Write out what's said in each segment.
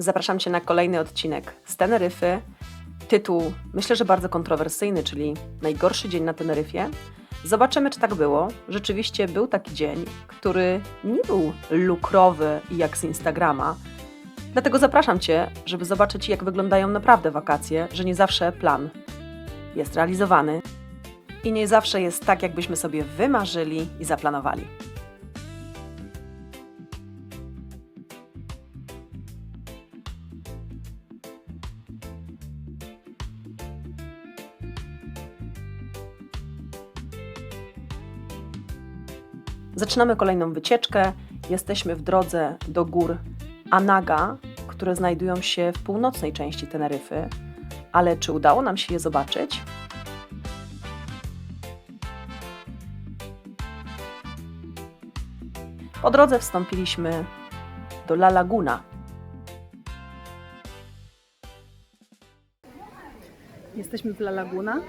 Zapraszam Cię na kolejny odcinek z Teneryfy. Tytuł myślę, że bardzo kontrowersyjny, czyli Najgorszy dzień na Teneryfie. Zobaczymy, czy tak było. Rzeczywiście był taki dzień, który nie był lukrowy jak z Instagrama. Dlatego zapraszam Cię, żeby zobaczyć, jak wyglądają naprawdę wakacje, że nie zawsze plan jest realizowany i nie zawsze jest tak, jakbyśmy sobie wymarzyli i zaplanowali. Zaczynamy kolejną wycieczkę. Jesteśmy w drodze do gór Anaga, które znajdują się w północnej części Teneryfy. Ale czy udało nam się je zobaczyć? Po drodze wstąpiliśmy do La Laguna. Jesteśmy w La Laguna.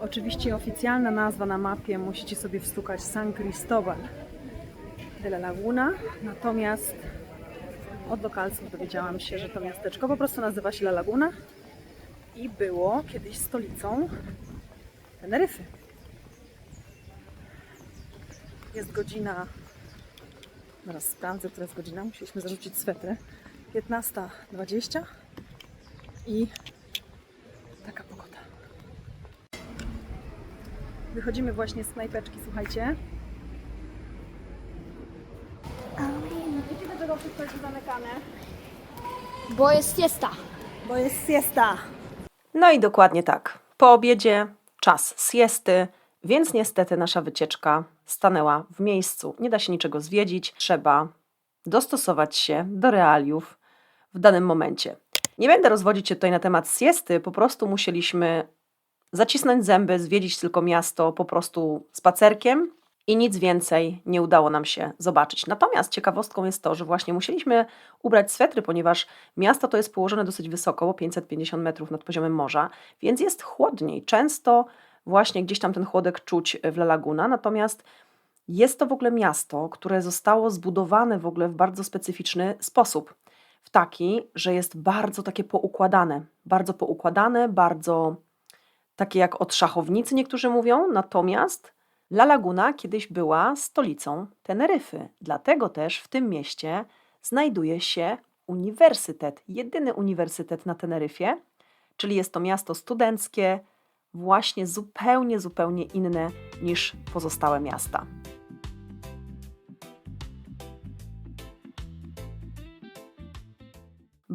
Oczywiście oficjalna nazwa na mapie musicie sobie wstukać San Cristobal de la Laguna. Natomiast od lokalców dowiedziałam się, że to miasteczko po prostu nazywa się La Laguna i było kiedyś stolicą Teneryfy. Jest godzina, zaraz sprawdzę, która jest godzina, musieliśmy zarzucić swetry. 15.20 i taka pogoda. Wychodzimy właśnie z knajpeczki, słuchajcie. Wiecie, dlaczego wszystko jest zamykane? Bo jest siesta. Bo jest siesta. No i dokładnie tak. Po obiedzie czas siesty, więc niestety nasza wycieczka stanęła w miejscu. Nie da się niczego zwiedzić, trzeba dostosować się do realiów w danym momencie. Nie będę rozwodzić się tutaj na temat siesty, po prostu musieliśmy zacisnąć zęby, zwiedzić tylko miasto po prostu spacerkiem i nic więcej nie udało nam się zobaczyć. Natomiast ciekawostką jest to, że właśnie musieliśmy ubrać swetry, ponieważ miasto to jest położone dosyć wysoko, bo 550 metrów nad poziomem morza, więc jest chłodniej. Często właśnie gdzieś tam ten chłodek czuć w La Laguna, natomiast jest to w ogóle miasto, które zostało zbudowane w ogóle w bardzo specyficzny sposób. W taki, że jest bardzo takie poukładane. Bardzo poukładane, bardzo takie jak od szachownicy niektórzy mówią, natomiast La Laguna kiedyś była stolicą Teneryfy. Dlatego też w tym mieście znajduje się uniwersytet, jedyny uniwersytet na Teneryfie, czyli jest to miasto studenckie, właśnie zupełnie, zupełnie inne niż pozostałe miasta.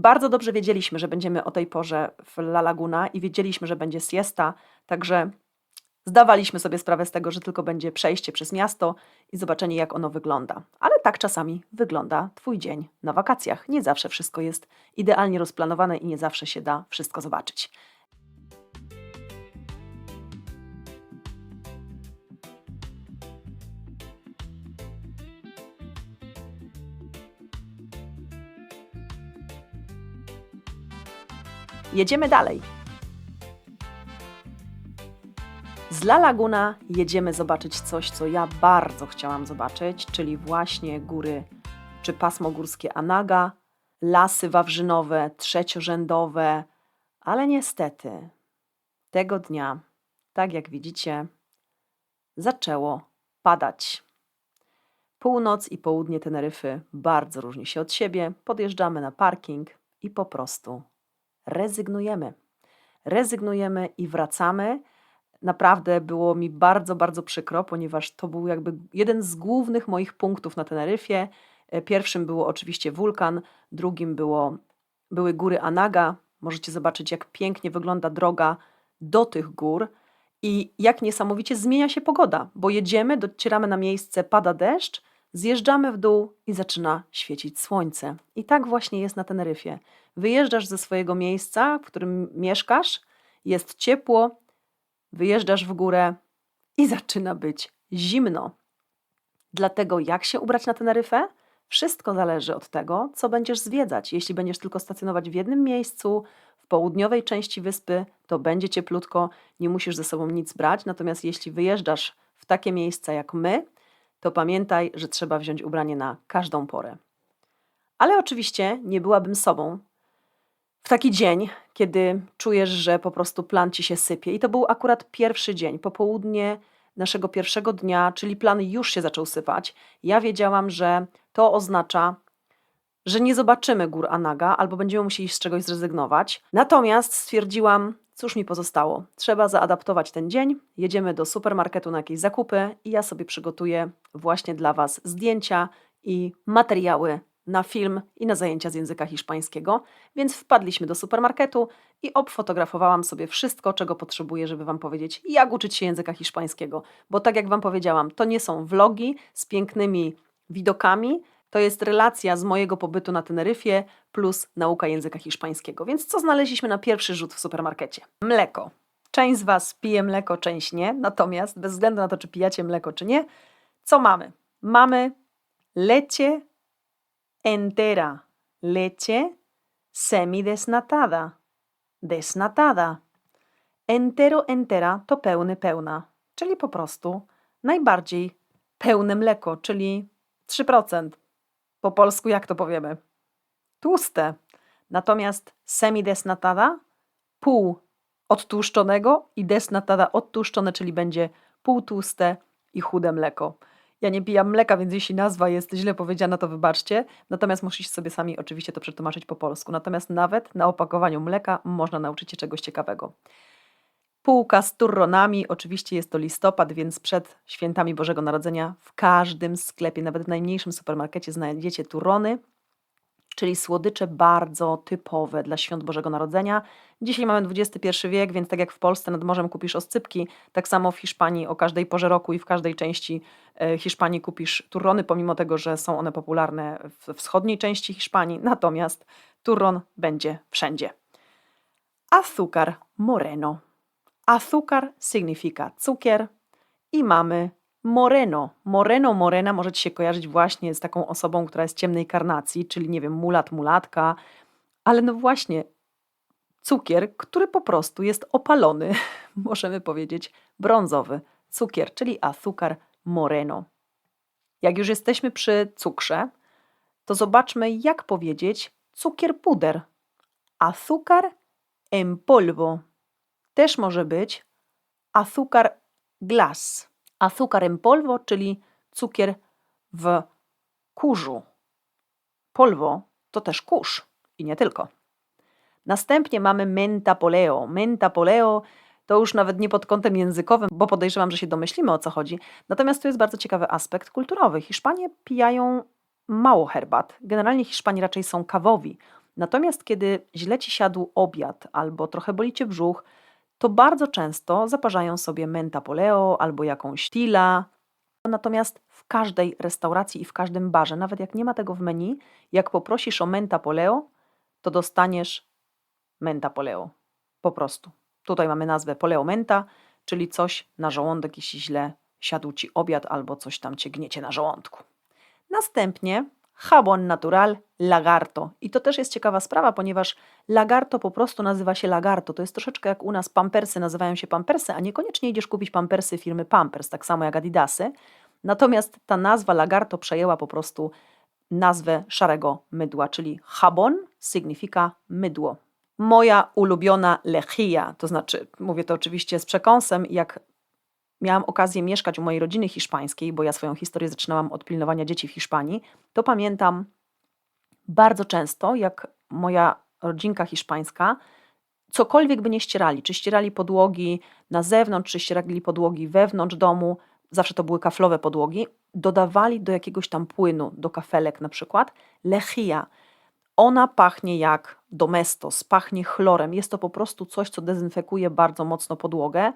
Bardzo dobrze wiedzieliśmy, że będziemy o tej porze w La Laguna i wiedzieliśmy, że będzie siesta, także zdawaliśmy sobie sprawę z tego, że tylko będzie przejście przez miasto i zobaczenie, jak ono wygląda. Ale tak czasami wygląda Twój dzień na wakacjach. Nie zawsze wszystko jest idealnie rozplanowane i nie zawsze się da wszystko zobaczyć. Jedziemy dalej. Z La Laguna jedziemy zobaczyć coś, co ja bardzo chciałam zobaczyć, czyli właśnie góry czy pasmo górskie Anaga, lasy wawrzynowe, trzeciorzędowe, ale niestety tego dnia, tak jak widzicie, zaczęło padać. Północ i południe Teneryfy bardzo różni się od siebie. Podjeżdżamy na parking i po prostu rezygnujemy. Rezygnujemy i wracamy. Naprawdę było mi bardzo, bardzo przykro, ponieważ to był jakby jeden z głównych moich punktów na Teneryfie. E, Pierwszym było oczywiście wulkan, drugim było, były góry Anaga. Możecie zobaczyć, jak pięknie wygląda droga do tych gór i jak niesamowicie zmienia się pogoda, bo jedziemy, docieramy na miejsce, pada deszcz, zjeżdżamy w dół i zaczyna świecić słońce. I tak właśnie jest na Teneryfie. Wyjeżdżasz ze swojego miejsca, w którym mieszkasz, jest ciepło, wyjeżdżasz w górę i zaczyna być zimno. Dlatego jak się ubrać na Teneryfę? Wszystko zależy od tego, co będziesz zwiedzać. Jeśli będziesz tylko stacjonować w jednym miejscu, w południowej części wyspy, to będzie cieplutko, nie musisz ze sobą nic brać. Natomiast jeśli wyjeżdżasz w takie miejsca jak my, to pamiętaj, że trzeba wziąć ubranie na każdą porę. Ale oczywiście nie byłabym sobą w taki dzień, kiedy czujesz, że po prostu plan ci się sypie. I to był akurat pierwszy dzień, popołudnie naszego pierwszego dnia, czyli plan już się zaczął sypać. Ja wiedziałam, że to oznacza, że nie zobaczymy gór Anaga albo będziemy musieli z czegoś zrezygnować. Natomiast stwierdziłam, cóż mi pozostało. Trzeba zaadaptować ten dzień. Jedziemy do supermarketu na jakieś zakupy i ja sobie przygotuję właśnie dla Was zdjęcia i materiały na film i na zajęcia z języka hiszpańskiego. Więc wpadliśmy do supermarketu i obfotografowałam sobie wszystko, czego potrzebuję, żeby Wam powiedzieć, jak uczyć się języka hiszpańskiego. Bo tak jak Wam powiedziałam, to nie są vlogi z pięknymi widokami, to jest relacja z mojego pobytu na Teneryfie plus nauka języka hiszpańskiego. Więc co znaleźliśmy na pierwszy rzut w supermarkecie? Mleko. Część z Was pije mleko, część nie. Natomiast bez względu na to, czy pijacie mleko, czy nie, co mamy? Mamy leche entera, leche semidesnatada, desnatada. Entero, entera to pełny, pełna, czyli po prostu najbardziej pełne mleko, czyli 3%. Po polsku jak to powiemy? Tłuste. Natomiast semidesnatada pół odtłuszczonego i desnatada odtłuszczone, czyli będzie półtłuste i chude mleko. Ja nie pijam mleka, więc jeśli nazwa jest źle powiedziana, to wybaczcie. Natomiast musicie sobie sami oczywiście to przetłumaczyć po polsku. Natomiast nawet na opakowaniu mleka można nauczyć się czegoś ciekawego. Półka z turronami, oczywiście jest to listopad, więc przed świętami Bożego Narodzenia w każdym sklepie, nawet w najmniejszym supermarkecie znajdziecie turrony, czyli słodycze bardzo typowe dla świąt Bożego Narodzenia. Dzisiaj mamy XXI wiek, więc tak jak w Polsce nad morzem kupisz oscypki, tak samo w Hiszpanii o każdej porze roku i w każdej części e, Hiszpanii kupisz turrony, pomimo tego, że są one popularne w wschodniej części Hiszpanii, natomiast turron będzie wszędzie. Azúcar moreno. Azúcar significa cukier i mamy moreno. Moreno, morena może ci się kojarzyć właśnie z taką osobą, która jest ciemnej karnacji, czyli nie wiem, mulat, mulatka, ale no właśnie cukier, który po prostu jest opalony, możemy powiedzieć brązowy cukier, czyli azúcar moreno. Jak już jesteśmy przy cukrze, to zobaczmy, jak powiedzieć cukier puder. Azúcar en polvo. Też może być azúcar glass. Azúcar en polvo, czyli cukier w kurzu. Polvo to też kurz i nie tylko. Następnie mamy menta poleo. Menta poleo to już nawet nie pod kątem językowym, bo podejrzewam, że się domyślimy o co chodzi. Natomiast tu jest bardzo ciekawy aspekt kulturowy. Hiszpanie pijają mało herbat. Generalnie Hiszpanie raczej są kawowi. Natomiast kiedy źle ci siadł obiad albo trochę boli cię brzuch, to bardzo często zaparzają sobie menta poleo albo jakąś tila. Natomiast w każdej restauracji i w każdym barze, nawet jak nie ma tego w menu, jak poprosisz o menta poleo, to dostaniesz menta poleo. Po prostu. Tutaj mamy nazwę poleo menta, czyli coś na żołądek, jeśli źle siadł ci obiad albo coś tam cię gniecie na żołądku. Następnie jabón natural lagarto. I to też jest ciekawa sprawa, ponieważ lagarto po prostu nazywa się lagarto. To jest troszeczkę jak u nas pampersy nazywają się pampersy, a niekoniecznie idziesz kupić pampersy firmy Pampers, tak samo jak Adidasy. Natomiast ta nazwa lagarto przejęła po prostu nazwę szarego mydła, czyli jabón signifika mydło. Moja ulubiona lechia, to znaczy, mówię to oczywiście z przekąsem, jak miałam okazję mieszkać u mojej rodziny hiszpańskiej, bo ja swoją historię zaczynałam od pilnowania dzieci w Hiszpanii, to pamiętam bardzo często, jak moja rodzinka hiszpańska cokolwiek by nie ścierali, czy ścierali podłogi na zewnątrz, czy ścierali podłogi wewnątrz domu, zawsze to były kaflowe podłogi, dodawali do jakiegoś tam płynu, do kafelek na przykład, lechia. Ona pachnie jak domestos, pachnie chlorem. Jest to po prostu coś, co dezynfekuje bardzo mocno podłogę.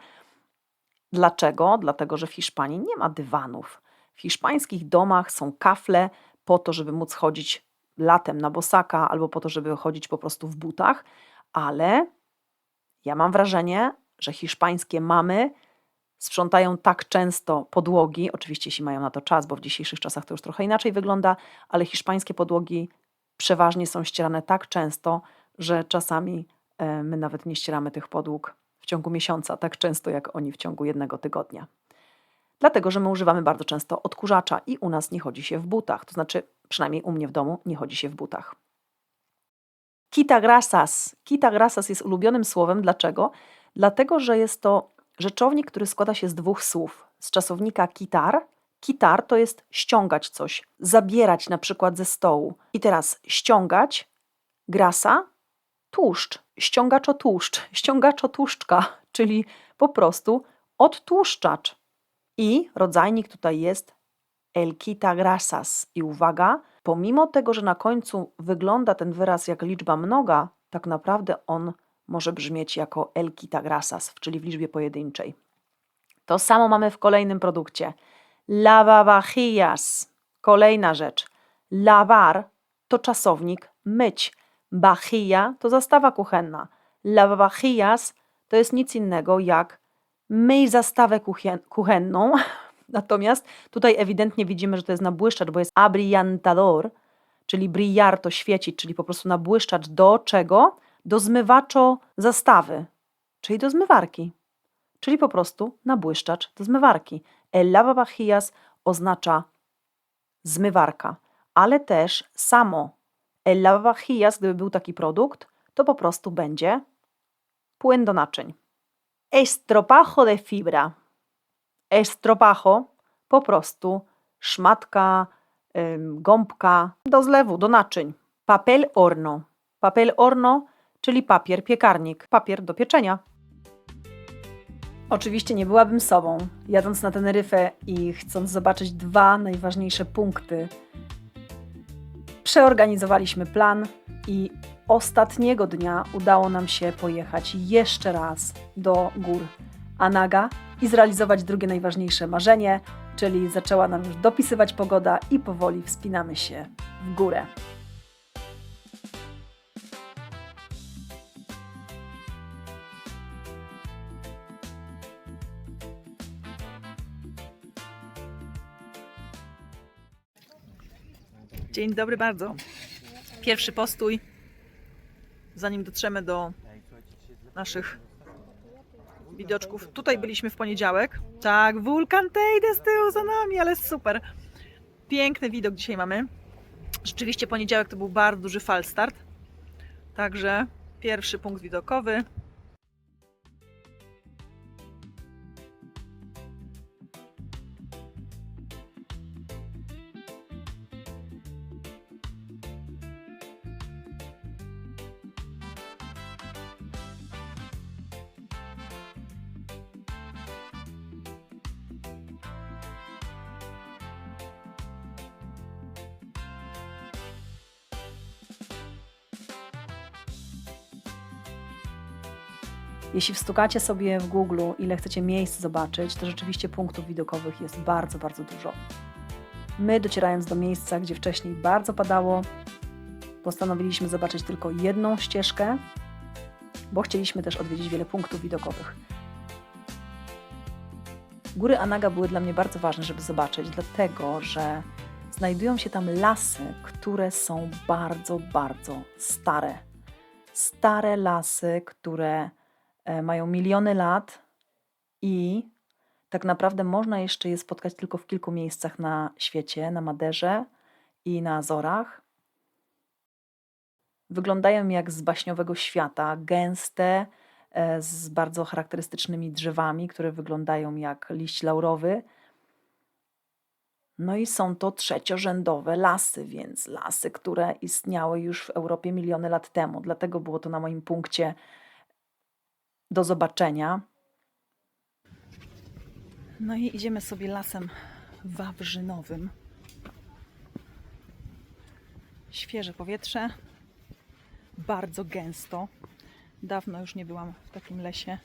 Dlaczego? Dlatego, że w Hiszpanii nie ma dywanów. W hiszpańskich domach są kafle po to, żeby móc chodzić latem na bosaka albo po to, żeby chodzić po prostu w butach, ale ja mam wrażenie, że hiszpańskie mamy sprzątają tak często podłogi, oczywiście jeśli mają na to czas, bo w dzisiejszych czasach to już trochę inaczej wygląda, ale hiszpańskie podłogi przeważnie są ścierane tak często, że czasami e, my nawet nie ścieramy tych podłóg ciągu miesiąca tak często jak oni w ciągu jednego tygodnia. Dlatego, że my używamy bardzo często odkurzacza i u nas nie chodzi się w butach. To znaczy, przynajmniej u mnie w domu, nie chodzi się w butach. Kita grasas. Kita grasas jest ulubionym słowem. Dlaczego? Dlatego, że jest to rzeczownik, który składa się z dwóch słów. Z czasownika kitar. Kitar to jest ściągać coś, zabierać na przykład ze stołu. I teraz ściągać, grasa, tłuszcz, ściągaczo tłuszcz, ściągaczo tłuszczka, czyli po prostu odtłuszczacz. I rodzajnik tutaj jest el quita grasas. I uwaga, pomimo tego, że na końcu wygląda ten wyraz jak liczba mnoga, tak naprawdę on może brzmieć jako el quita grasas, czyli w liczbie pojedynczej. To samo mamy w kolejnym produkcie. Lavavajillas. Kolejna rzecz. Lavar to czasownik myć. Bajilla to zastawa kuchenna. Lavavajillas to jest nic innego jak myj zastawę kuchen- kuchenną. Natomiast tutaj ewidentnie widzimy, że to jest nabłyszczacz, bo jest abrillantador, czyli brillar to świecić, czyli po prostu nabłyszczacz do czego? Do zmywaczo zastawy, czyli do zmywarki. Czyli po prostu nabłyszczacz do zmywarki. El lavavajillas oznacza zmywarka, ale też samo lavavajillas, gdyby był taki produkt, to po prostu będzie płyn do naczyń. Estropajo de fibra. Estropajo po prostu szmatka, gąbka do zlewu, do naczyń. Papel horno. Papel horno, czyli papier piekarnik, papier do pieczenia. Oczywiście nie byłabym sobą, jadąc na Teneryfę i chcąc zobaczyć dwa najważniejsze punkty. Przeorganizowaliśmy plan i ostatniego dnia udało nam się pojechać jeszcze raz do gór Anaga i zrealizować drugie najważniejsze marzenie, czyli zaczęła nam już dopisywać pogoda i powoli wspinamy się w górę. Dzień dobry bardzo. Pierwszy postój, zanim dotrzemy do naszych widoczków. Tutaj byliśmy w poniedziałek. Tak, wulkan Teide z tyłu za nami, ale super. Piękny widok dzisiaj mamy. Rzeczywiście poniedziałek to był bardzo duży falstart. Także pierwszy punkt widokowy. Jeśli wstukacie sobie w Google, ile chcecie miejsc zobaczyć, to rzeczywiście punktów widokowych jest bardzo, bardzo dużo. My, docierając do miejsca, gdzie wcześniej bardzo padało, postanowiliśmy zobaczyć tylko jedną ścieżkę, bo chcieliśmy też odwiedzić wiele punktów widokowych. Góry Anaga były dla mnie bardzo ważne, żeby zobaczyć, dlatego że znajdują się tam lasy, które są bardzo, bardzo stare. Stare lasy, które mają miliony lat i tak naprawdę można jeszcze je spotkać tylko w kilku miejscach na świecie, na Maderze i na Azorach. Wyglądają jak z baśniowego świata, gęste, e, z bardzo charakterystycznymi drzewami, które wyglądają jak liść laurowy. No i są to trzeciorzędowe lasy, więc lasy, które istniały już w Europie miliony lat temu. Dlatego było to na moim punkcie do zobaczenia. No i idziemy sobie lasem wawrzynowym. Świeże powietrze, bardzo gęsto. Dawno już nie byłam w takim lesie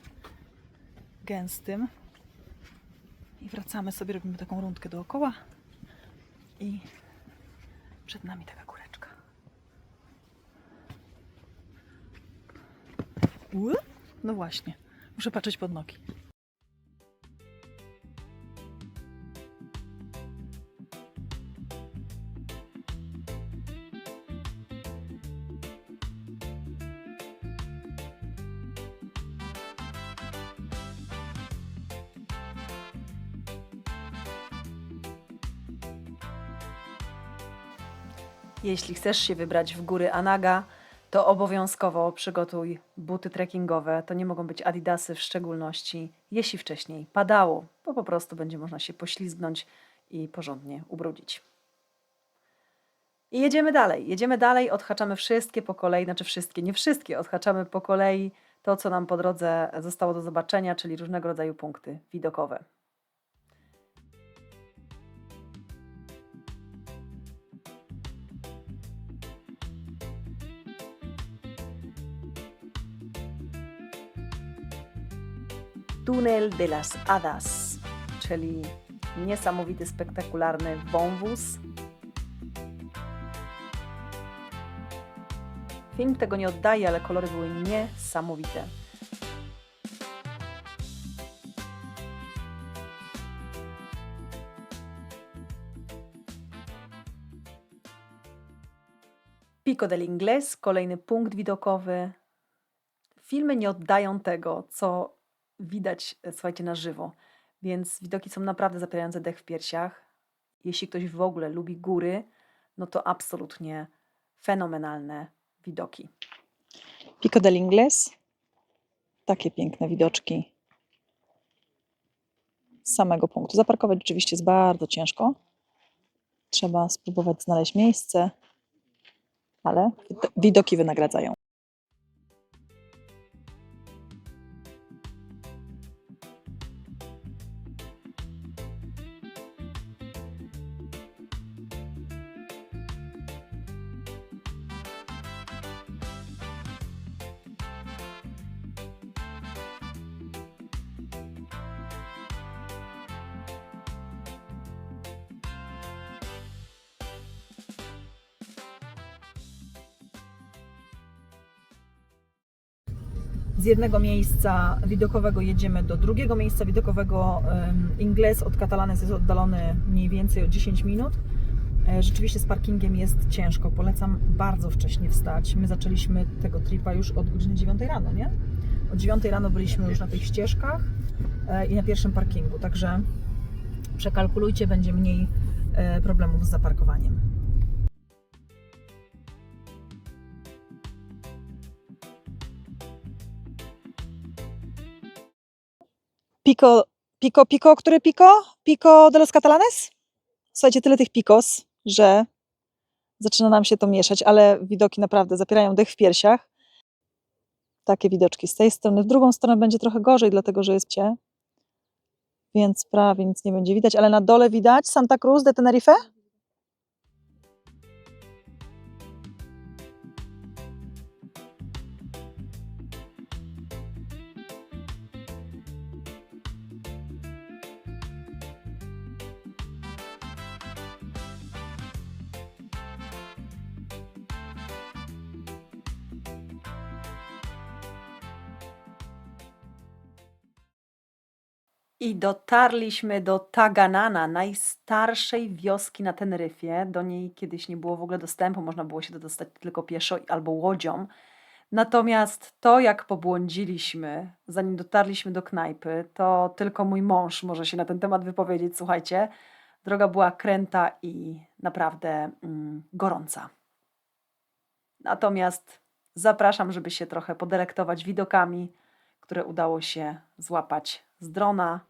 gęstym. I wracamy sobie, robimy taką rundkę dookoła. I przed nami taka góreczka. Ły? No właśnie, muszę patrzeć pod nogi. Jeśli chcesz się wybrać w góry Anaga, to obowiązkowo przygotuj buty trekkingowe. To nie mogą być adidasy w szczególności, jeśli wcześniej padało, bo po prostu będzie można się poślizgnąć i porządnie ubrudzić. I jedziemy dalej. Jedziemy dalej, odhaczamy wszystkie po kolei, znaczy wszystkie, nie wszystkie, odhaczamy po kolei to, co nam po drodze zostało do zobaczenia, czyli różnego rodzaju punkty widokowe. Tunel de las Hadas, czyli niesamowity, spektakularny wąwóz. Film tego nie oddaje, ale kolory były niesamowite. Pico del Inglés, kolejny punkt widokowy. Filmy nie oddają tego, co widać, e, słuchajcie, na żywo. Więc widoki są naprawdę zapierające dech w piersiach. Jeśli ktoś w ogóle lubi góry, no to absolutnie fenomenalne widoki. Pico del Inglés. Takie piękne widoczki z samego punktu. Zaparkować oczywiście jest bardzo ciężko. Trzeba spróbować znaleźć miejsce, ale wid- widoki wynagradzają. Z jednego miejsca widokowego jedziemy do drugiego miejsca widokowego. Ingles od Catalanes jest oddalony mniej więcej o 10 minut. E, Rzeczywiście z parkingiem jest ciężko. Polecam bardzo wcześnie wstać. My zaczęliśmy tego tripa już od godziny 9 rano, nie? Od 9 rano byliśmy już na tych ścieżkach e, i na pierwszym parkingu, także przekalkulujcie, będzie mniej e, problemów z zaparkowaniem. Pico, pico, pico, który pico? Pico de los Catalanes? Słuchajcie, tyle tych picos, że zaczyna nam się to mieszać, ale widoki naprawdę zapierają dech w piersiach. Takie widoczki z tej strony. W drugą stronę będzie trochę gorzej, dlatego że jest cie, więc prawie nic nie będzie widać, ale na dole widać Santa Cruz de Tenerife. I dotarliśmy do Taganana, najstarszej wioski na Teneryfie. Do niej kiedyś nie było w ogóle dostępu, można było się dostać tylko pieszo albo łodzią. Natomiast to, jak pobłądziliśmy, zanim dotarliśmy do knajpy, to tylko mój mąż może się na ten temat wypowiedzieć. Słuchajcie, droga była kręta i naprawdę mm, gorąca. Natomiast zapraszam, żeby się trochę podelektować widokami, które udało się złapać z drona.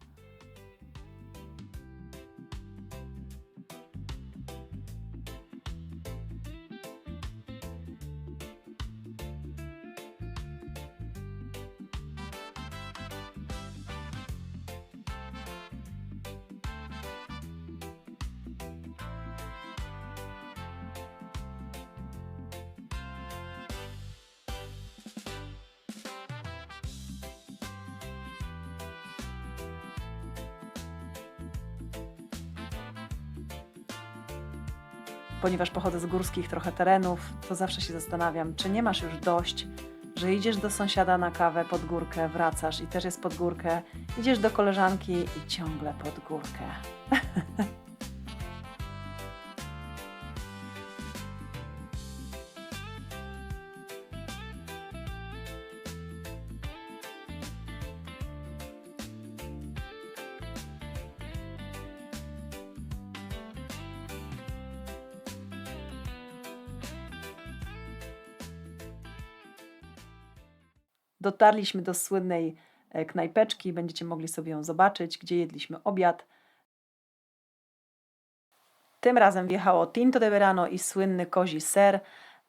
Ponieważ pochodzę z górskich trochę terenów, to zawsze się zastanawiam, czy nie masz już dość, że idziesz do sąsiada na kawę pod górkę, wracasz i też jest pod górkę, idziesz do koleżanki i ciągle pod górkę. Dotarliśmy do słynnej e, knajpeczki, będziecie mogli sobie ją zobaczyć, gdzie jedliśmy obiad. Tym razem wjechało Tinto de Verano i słynny kozi ser,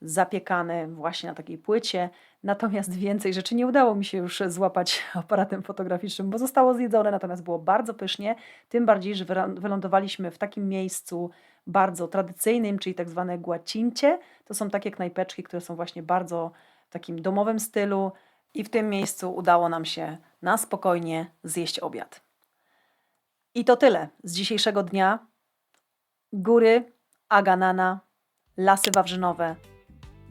zapiekany właśnie na takiej płycie. Natomiast więcej rzeczy nie udało mi się już złapać aparatem fotograficznym, bo zostało zjedzone, natomiast było bardzo pysznie. Tym bardziej, że wylądowaliśmy w takim miejscu bardzo tradycyjnym, czyli tak zwane guacincie. To są takie knajpeczki, które są właśnie bardzo w takim domowym stylu i w tym miejscu udało nam się na spokojnie zjeść obiad. I to tyle z dzisiejszego dnia. Góry, Aganana, lasy wawrzynowe.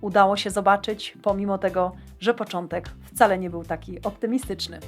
Udało się zobaczyć, pomimo tego, że początek wcale nie był taki optymistyczny.